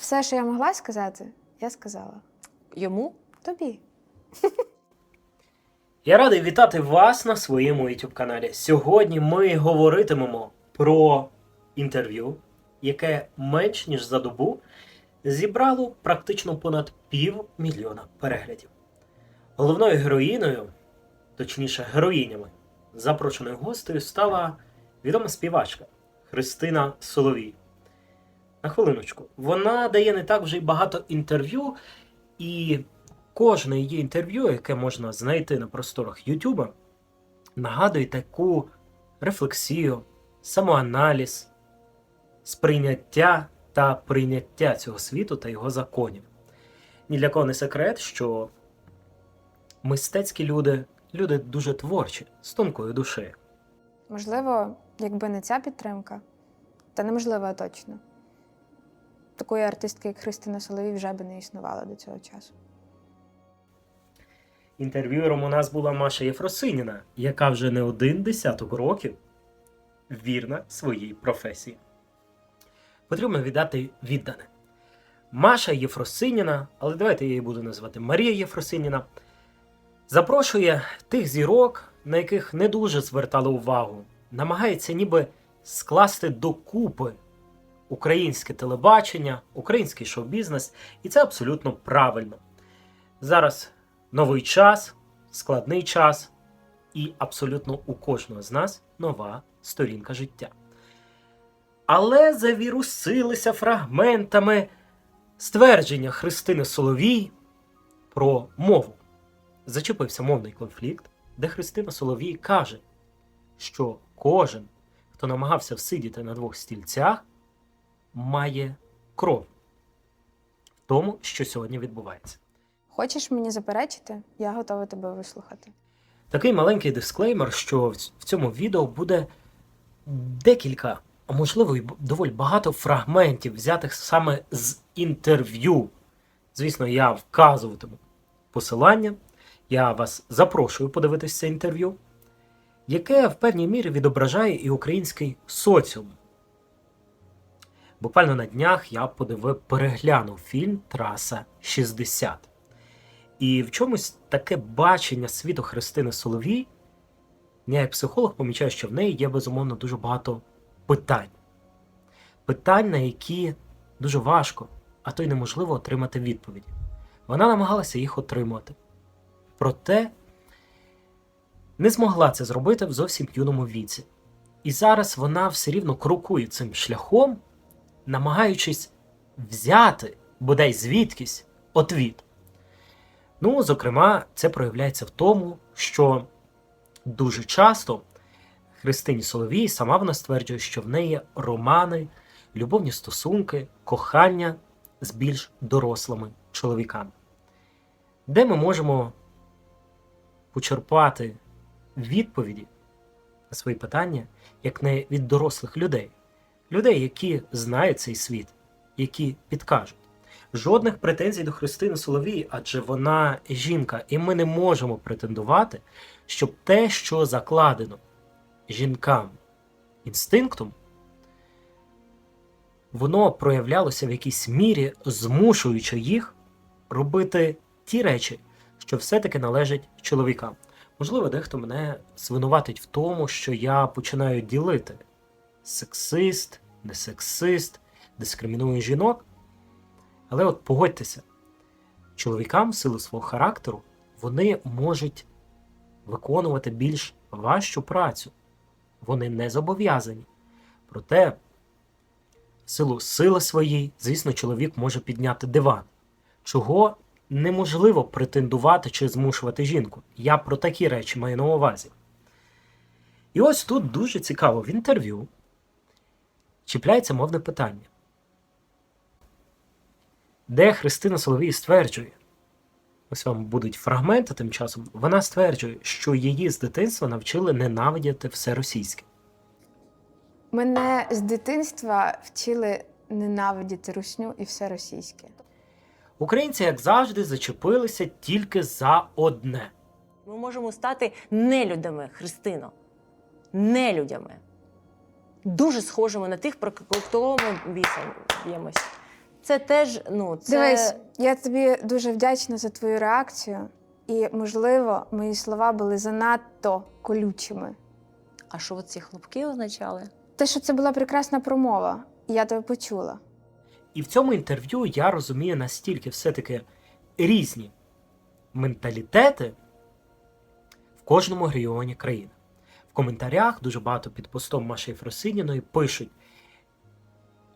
Все, що я могла сказати, я сказала. Йому? Тобі. Я радий вітати вас на своєму YouTube каналі. Сьогодні ми говоритимемо про інтерв'ю, яке менш ніж за добу зібрало практично понад півмільйона переглядів. Головною героїною, точніше героїнями, запрошеною гостею стала відома співачка Христина Соловій. На хвилиночку, вона дає не так вже й багато інтерв'ю, і кожне її інтерв'ю, яке можна знайти на просторах Ютуба, нагадує таку рефлексію, самоаналіз, сприйняття та прийняття цього світу та його законів. Ні для кого не секрет, що мистецькі люди люди дуже творчі, з тонкою душею. Можливо, якби не ця підтримка, та неможливо точно. Такої артистки, як Христина Соловій, вже би не існувало до цього часу. Інтерв'юером у нас була Маша Єфросиніна, яка вже не один десяток років вірна своїй професії. Потрібно віддати віддане. Маша Єфросиніна, але давайте я її буду називати Марія Єфросиніна, запрошує тих зірок, на яких не дуже звертали увагу, намагається ніби скласти докупи українське телебачення, український шоу-бізнес, і це абсолютно правильно. Зараз новий час, складний час, і абсолютно у кожного з нас нова сторінка життя. Але завірусилися фрагментами ствердження Христини Соловій про мову. Зачепився мовний конфлікт, де Христина Соловій каже, що кожен, хто намагався всидіти на двох стільцях, має кров в тому, що сьогодні відбувається. Хочеш мені заперечити? Я готова тебе вислухати. Такий маленький дисклеймер, що в цьому відео буде декілька, а можливо, й доволі багато фрагментів, взятих саме з інтерв'ю. Звісно, я вказуватиму посилання. Я вас запрошую подивитися це інтерв'ю, яке в певній мірі відображає і український соціум. Буквально на днях я подивив, переглянув фільм Траса 60. І в чомусь таке бачення світу Христини Соловій, я як психолог помічаю, що в неї є безумовно дуже багато питань. Питань, на які дуже важко, а то й неможливо отримати відповіді. Вона намагалася їх отримати. Проте не змогла це зробити в зовсім юному віці. І зараз вона все рівно крокує цим шляхом, намагаючись взяти бодай звідкись отвіт. Ну, зокрема, це проявляється в тому, що дуже часто Христині Соловій сама вона стверджує, що в неї романи, любовні стосунки, кохання з більш дорослими чоловіками, де ми можемо почерпати відповіді на свої питання, як не від дорослих людей, людей, які знають цей світ, які підкажуть. Жодних претензій до Христини Соловії, адже вона жінка, і ми не можемо претендувати, щоб те, що закладено жінкам інстинктом, воно проявлялося в якійсь мірі, змушуючи їх робити ті речі, що все-таки належать чоловікам. Можливо, дехто мене звинуватить в тому, що я починаю ділити сексист, не сексист, дискриміную жінок. Але от погодьтеся, чоловікам в силу свого характеру вони можуть виконувати більш важчу працю. Вони не зобов'язані. Проте, в силу сили своєї, звісно, чоловік може підняти диван, чого неможливо претендувати чи змушувати жінку. Я про такі речі маю на увазі. І ось тут дуже цікаво в інтерв'ю чіпляється мовне питання де Христина Соловій стверджує, ось вам будуть фрагменти тим часом, вона стверджує, що її з дитинства навчили ненавидіти все російське. Мене з дитинства вчили ненавидіти русню і все російське. Українці, як завжди, зачепилися тільки за одне. Ми можемо стати нелюдами, Христино. Нелюдями. Дуже схожими на тих, про кого ми б'ємось. Це теж, ну, це Дивись, я тобі дуже вдячна за твою реакцію, і, можливо, мої слова були занадто колючими. а що ці хлопки означали? Те, що це була прекрасна промова, і я тебе почула. І в цьому інтерв'ю я розумію настільки все-таки різні менталітети в кожному регіоні країни. В коментарях дуже багато під постом Маші Єфросиніної пишуть,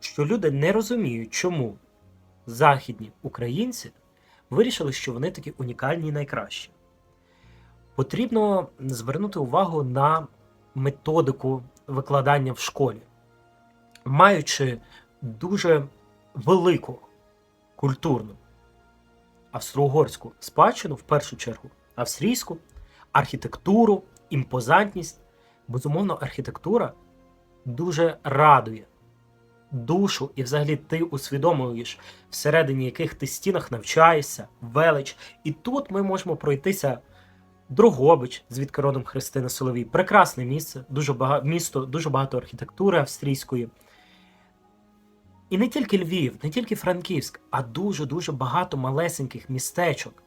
що люди не розуміють, чому західні українці вирішили, що вони такі унікальні і найкращі. Потрібно звернути увагу на методику викладання в школі. Маючи дуже велику культурну австро-угорську спадщину, в першу чергу, австрійську, архітектуру, імпозантність. Безумовно, архітектура дуже радує душу, і взагалі ти усвідомлюєш, всередині яких ти стінах навчаєшся, велич. І тут ми можемо пройтися Дрогобич, звідки родом Христина Соловій. Прекрасне місце, дуже багато місто, дуже багато архітектури австрійської. І не тільки Львів, не тільки Франківськ, а дуже-дуже багато малесеньких містечок,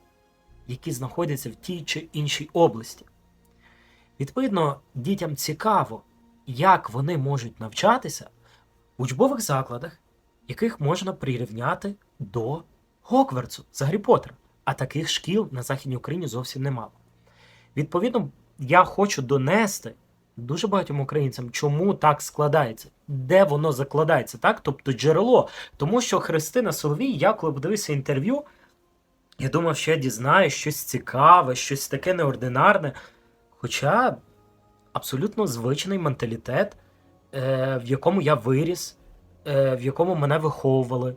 які знаходяться в тій чи іншій області. Відповідно, дітям цікаво, як вони можуть навчатися в учбових закладах, яких можна прирівняти до Гокверцу з Гаррі Поттера. А таких шкіл на Західній Україні зовсім немало. Відповідно, я хочу донести дуже багатьом українцям, чому так складається, де воно закладається, так? Тобто джерело. Тому що Христина Соловій, я коли подивився інтерв'ю, я думав, що я дізнаюсь щось цікаве, щось таке неординарне. Хоча абсолютно звичний менталітет, е, в якому я виріс, е, в якому мене виховували,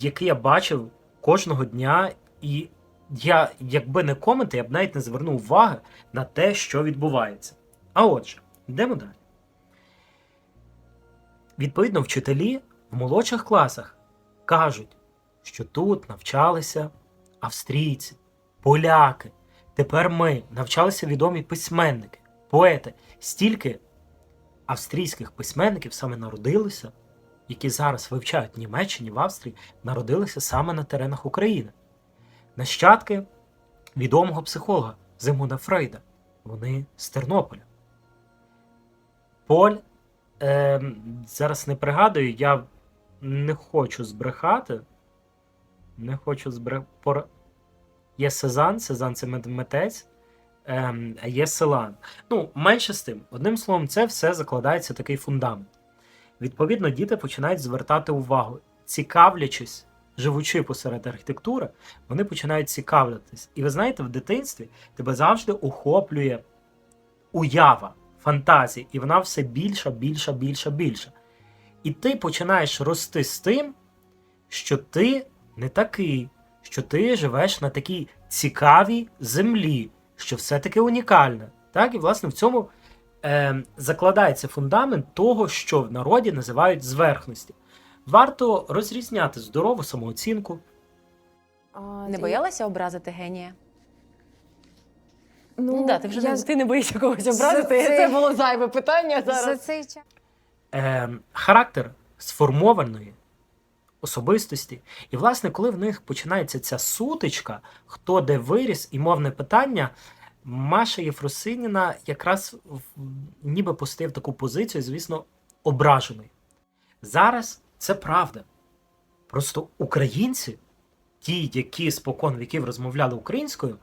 який я бачив кожного дня, і я, якби не коменти, я б навіть не звернув уваги на те, що відбувається. А отже, йдемо далі. Відповідно, вчителі в молодших класах кажуть, що тут навчалися австрійці, поляки. Тепер ми навчалися відомі письменники, поети. Стільки австрійських письменників саме народилися, які зараз вивчають в Німеччині, в Австрії, народилися саме на теренах України. Нащадки відомого психолога Зигмунда Фрейда. Вони з Тернополя. Поль. Е, зараз не пригадую, я не хочу збрехати. Не хочу збрехати. Є Сезанн, Сезанн це мет- митець, ем, є Селан. Ну, менше з тим. Одним словом, це все закладається такий фундамент. Відповідно, діти починають звертати увагу, цікавлячись, живучи посеред архітектури, вони починають цікавитись. І ви знаєте, в дитинстві тебе завжди охоплює уява, фантазія, і вона все більша, більша, більша, більша. І ти починаєш рости з тим, що ти не такий, що ти живеш на такій цікавій землі, що все-таки унікальне. Так, і власне в цьому е, закладається фундамент того, що в народі називають зверхності. Варто розрізняти здорову самооцінку, А, Не боялася образити генія? Ну, Ну, да, ти вже я не, ти не боїшся когось образити. цей- Це було зайве питання за зараз. цей час. е, характер сформованої особистості. І, власне, коли в них починається ця сутичка, хто де виріс, і мовне питання, Маша Єфросиніна якраз ніби постає в таку позицію, звісно, ображений. Зараз це правда. Просто українці, ті, які спокон віків розмовляли українською,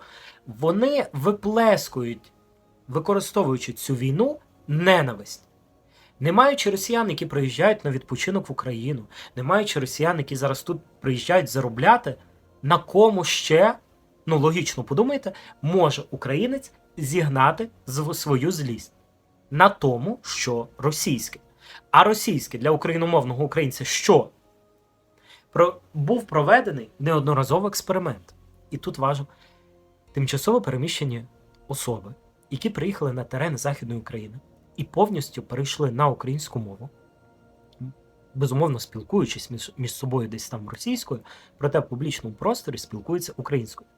вони виплескують, використовуючи цю війну, ненависть. Не маючи росіян, які приїжджають на відпочинок в Україну, не маючи росіян, які зараз тут приїжджають заробляти, на кому ще, ну логічно подумайте, може українець зігнати свою злість на тому, що російське. А російське для україномовного українця що? Про, був проведений неодноразово експеримент. І тут важливо тимчасово переміщені особи, які приїхали на терени Західної України і повністю перейшли на українську мову, безумовно спілкуючись між, між собою десь там російською, проте в публічному просторі спілкуються українською.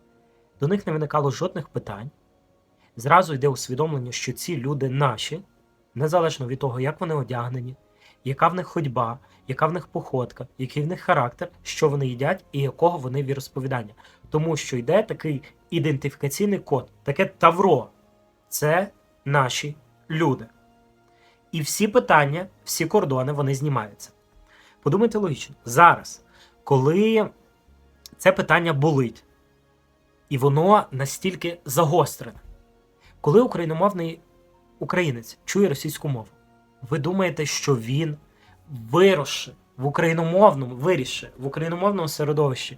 До них не виникало жодних питань. Зразу йде усвідомлення, що ці люди наші, незалежно від того, як вони одягнені, яка в них ходьба, яка в них походка, який в них характер, що вони їдять і якого вони віросповідання. Тому що йде такий ідентифікаційний код, таке тавро. Це наші люди. І всі питання, всі кордони вони знімаються. Подумайте логічно, зараз, коли це питання болить, і воно настільки загострене, коли україномовний українець чує російську мову, ви думаєте, що він виросше в україномовному, вирісше в україномовному середовищі,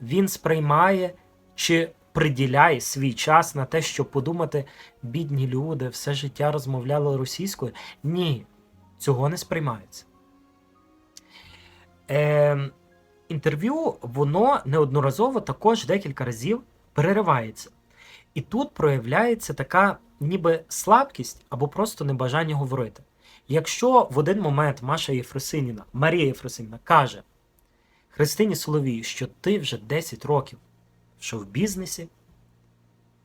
він сприймає чи приділяє свій час на те, щоб подумати, бідні люди все життя розмовляли російською? Ні, цього не сприймається. Е, інтерв'ю воно неодноразово також декілька разів переривається. І тут проявляється така ніби слабкість або просто небажання говорити. Якщо в один момент Маша Єфросиніна, Марія Єфросиніна каже Христині Соловій, що ти вже 10 років в шоу-бізнесі,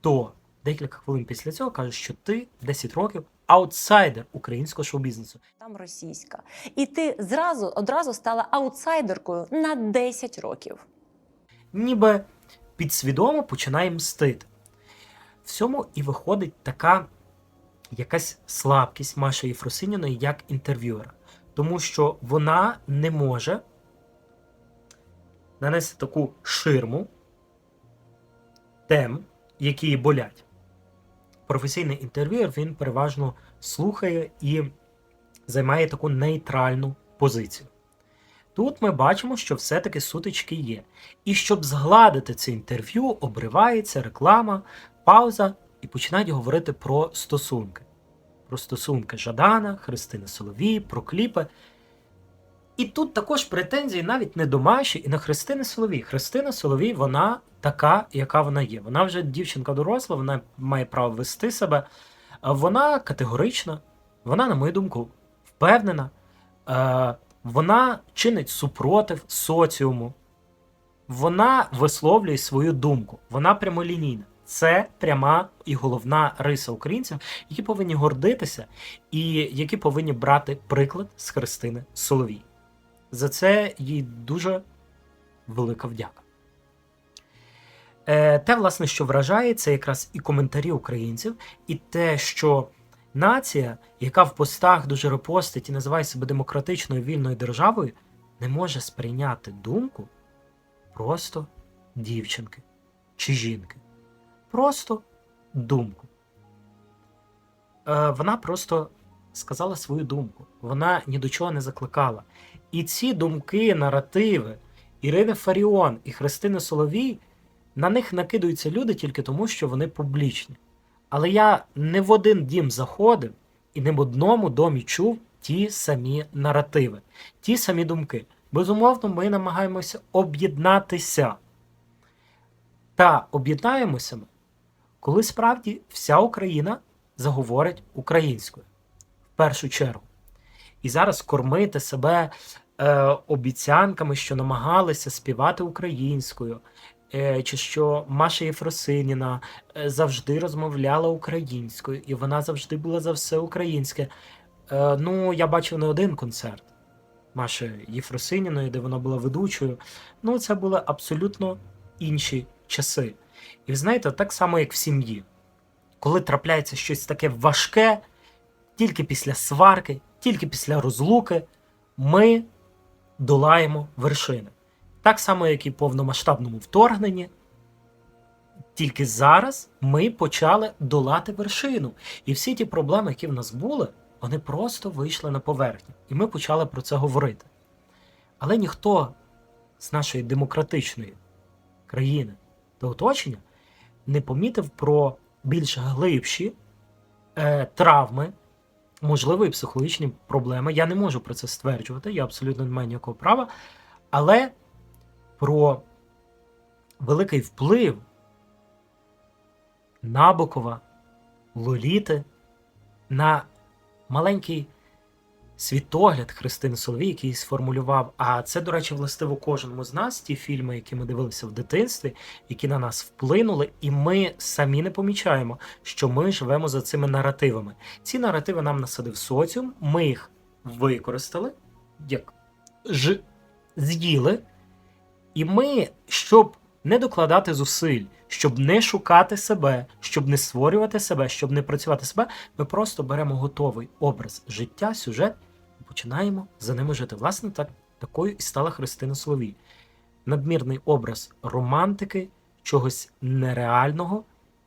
то декілька хвилин після цього каже, що ти 10 років аутсайдер українського шоу-бізнесу. Там російська. І ти зразу одразу стала аутсайдеркою на 10 років. ніби підсвідомо починає мстити. В цьому і виходить така якась слабкість Маші Єфросиніної як інтерв'юера. Тому що вона не може нанести таку ширму тем, які болять. Професійний інтерв'юер він переважно слухає і займає таку нейтральну позицію. Тут ми бачимо, що все-таки сутички є. І щоб згладити це інтерв'ю, обривається реклама, пауза, і починають говорити про стосунки. Про стосунки Жадана, Христини Соловій, про кліпи. І тут також претензії навіть не до Маші і на Христини Соловій. Христина Соловій, вона така, яка вона є. Вона вже дівчинка доросла, вона має право вести себе. Вона категорична, вона, на мою думку, впевнена. Е, Вона чинить супротив соціуму. Вона висловлює свою думку. Вона прямолінійна. Це пряма і головна риса українців, які повинні гордитися і які повинні брати приклад з Христини Соловій. За це їй дуже велика вдяка. Е, те, власне, що вражає, це якраз і коментарі українців, і те, що нація, яка в постах дуже репостить і називає себе демократичною вільною державою, не може сприйняти думку просто дівчинки чи жінки. Просто думку. Е, вона просто сказала свою думку. Вона ні до чого не закликала. І ці думки, наративи Ірини Фаріон і Христини Соловій, на них накидаються люди тільки тому, що вони публічні. Але я не в один дім заходив і не в одному домі чув ті самі наративи, ті самі думки. Безумовно, ми намагаємося об'єднатися. Та об'єднаємося ми, коли справді вся Україна заговорить українською в першу чергу. І зараз кормити себе е, обіцянками, що намагалися співати українською, е, чи що Маша Єфросиніна е, завжди розмовляла українською, і вона завжди була за все українське. Е, ну, я бачив не один концерт Маші Єфросиніної, де вона була ведучою. Ну, це були абсолютно інші часи. І ви знаєте, так само, як в сім'ї. Коли трапляється щось таке важке, тільки після сварки, тільки після розлуки, ми долаємо вершини. Так само, як і в повномасштабному вторгненні. Тільки зараз ми почали долати вершину. І всі ті проблеми, які в нас були, вони просто вийшли на поверхню. І ми почали про це говорити. Але ніхто з нашої демократичної країни та оточення не помітив про більш глибші е, травми, можливо, і психологічні проблеми. Я не можу про це стверджувати, я абсолютно не маю ніякого права. Але про великий вплив Набокова, Лоліти на маленький світогляд Христини Соловій, який сформулював. А це, до речі, властиво кожному з нас, ті фільми, які ми дивилися в дитинстві, які на нас вплинули, і ми самі не помічаємо, що ми живемо за цими наративами. Ці наративи нам насадив соціум, ми їх використали, як ж з'їли. І ми, щоб не докладати зусиль, щоб не шукати себе, щоб не створювати себе, щоб не працювати себе, ми просто беремо готовий образ життя, сюжет починаємо за ними жити. Власне, так, такою і стала Христина Соловій. Надмірний образ романтики, чогось нереального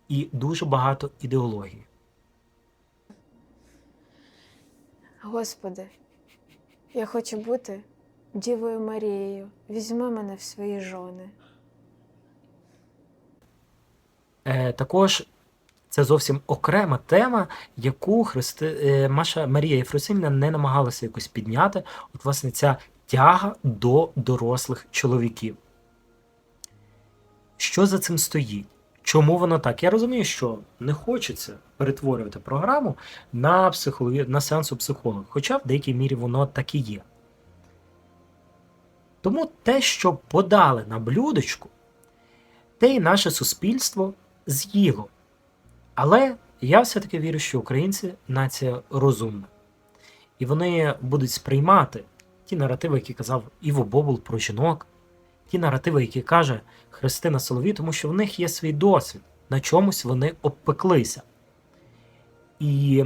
і дуже багато ідеології. Господи, я хочу бути Дівою Марією. Візьми мене в свої жони. Е, також це зовсім окрема тема, яку Христи... е, Маша Марія Єфросимівна не намагалася якось підняти. От, власне, ця тяга до дорослих чоловіків. Що за цим стоїть? Чому воно так? Я розумію, що не хочеться перетворювати програму на психологі... на сеансу психолога, хоча в деякій мірі воно так і є. Тому те, що подали на блюдечку, те і наше суспільство з'їло. Але я все-таки вірю, що українці нація розумна. І вони будуть сприймати ті наративи, які казав Іво Бобул про жінок, ті наративи, які каже Христина Соловій, тому що в них є свій досвід, на чомусь вони обпеклися. І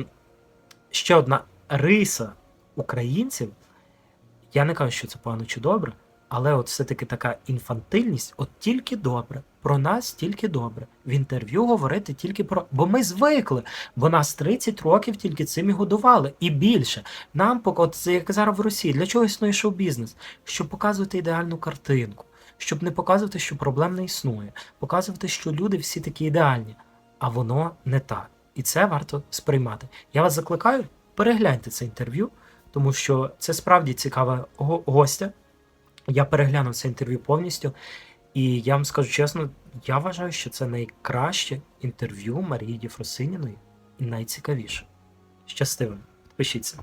ще одна риса українців, я не кажу, що це погано чи добре, але от все-таки така інфантильність, от тільки добре, про нас тільки добре. В інтерв'ю говорити тільки про. Бо ми звикли, бо нас 30 років тільки цим і годували, і більше. Нам от це як зараз в Росії, для чого існує шоу-бізнес? Щоб показувати ідеальну картинку, щоб не показувати, що проблем не існує, показувати, що люди всі такі ідеальні, а воно не так. І це варто сприймати. Я вас закликаю, перегляньте це інтерв'ю, тому що це справді цікава го- гостя. Я переглянув це інтерв'ю повністю, і я вам скажу чесно, я вважаю, що це найкраще інтерв'ю Марії Діфросиніної і найцікавіше. Щастивим. Підпишіться.